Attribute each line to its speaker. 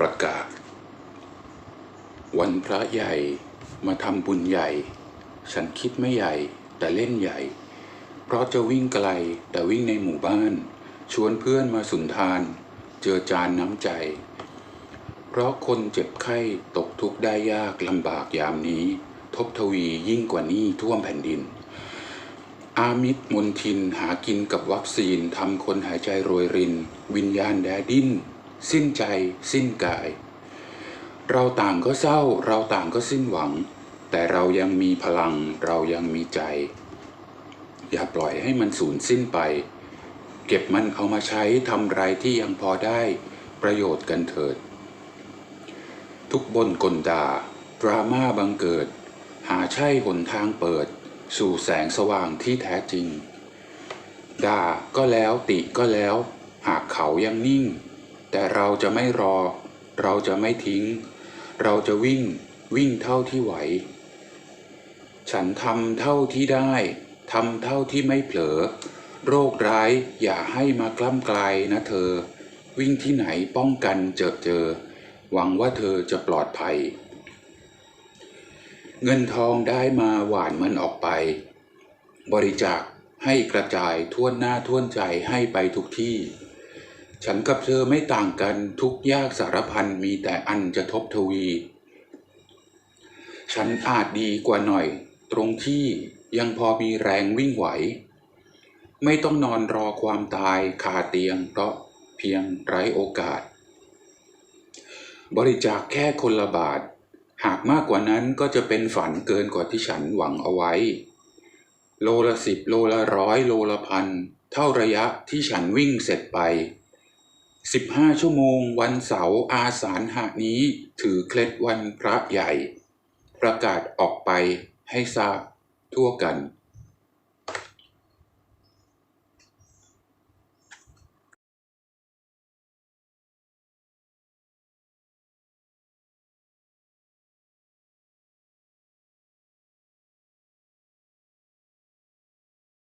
Speaker 1: ประกาศ วันพระใหญ่มาทำบุญใหญ่ ฉันคิดไม่ใหญ่แต่เล่นใหญ่ เพราะจะวิ่งไกลแต่วิ่งในหมู่บ้าน ชวนเพื่อนมาสุนทาน เจอจานน้ำใจ เพราะคนเจ็บไข้ตกทุกข์ได้ยากลำบากยามนี้ ทบทวียิ่งกว่านี้ท่วมแผ่นดิน อามิตรมนทินหากินกับวัคซีนทำคนหายใจโรยริน วิญญาณแดดิ้น สิ้นใจ สิ้นกาย เราต่างก็เศร้า เราต่างก็สิ้นหวัง แต่เรายังมีพลัง เรายังมีใจ อย่าปล่อยให้มันสูญสิ้นไป เก็บมันเอามาใช้ทำไรที่ยังพอได้ประโยชน์กันเถิด ทุกบนกลดาดราม่าบังเกิด หาใช่หนทางเปิด สู่แสงสว่างที่แท้จริง ด่าก็แล้วติก็แล้ว หากเขายังนิ่ง แต่เราจะไม่รอ เราจะไม่ทิ้ง เราจะวิ่งวิ่งเท่าที่ไหว ฉันทำเท่าที่ได้ทำเท่าที่ไม่เผลอ โรคร้ายอย่าให้มากล้ำกลายนะเธอ วิ่งที่ไหนป้องกันเจอเจอ หวังว่าเธอจะปลอดภัย เงินทองได้มาหวานมันออกไป บริจาคให้กระจายทั่วหน้าทั่วใจให้ไปทุกที่ ฉันกับเธอไม่ต่างกันทุกยากสารพันมีแต่อันจะทบทวี ฉันอาจดีกว่าหน่อย ตรงที่ยังพอมีแรงวิ่งไหว ไม่ต้องนอนรอความตายคาเตียงเพราะเพียงไร้โอกาส บริจาคแค่คนละบาท หากมากกว่านั้นก็จะเป็นฝันเกินกว่าที่ฉันหวังเอาไว้ โลละสิบโลละร้อยโลละพันเท่าระยะที่ฉันวิ่งเสร็จไป สิบห้าชั่วโมงวันเสาร์อาสาฬหะนี้ถือเคล็ดวันพระใหญ่ ประกาศออกไปให้ทราบทั่วกัน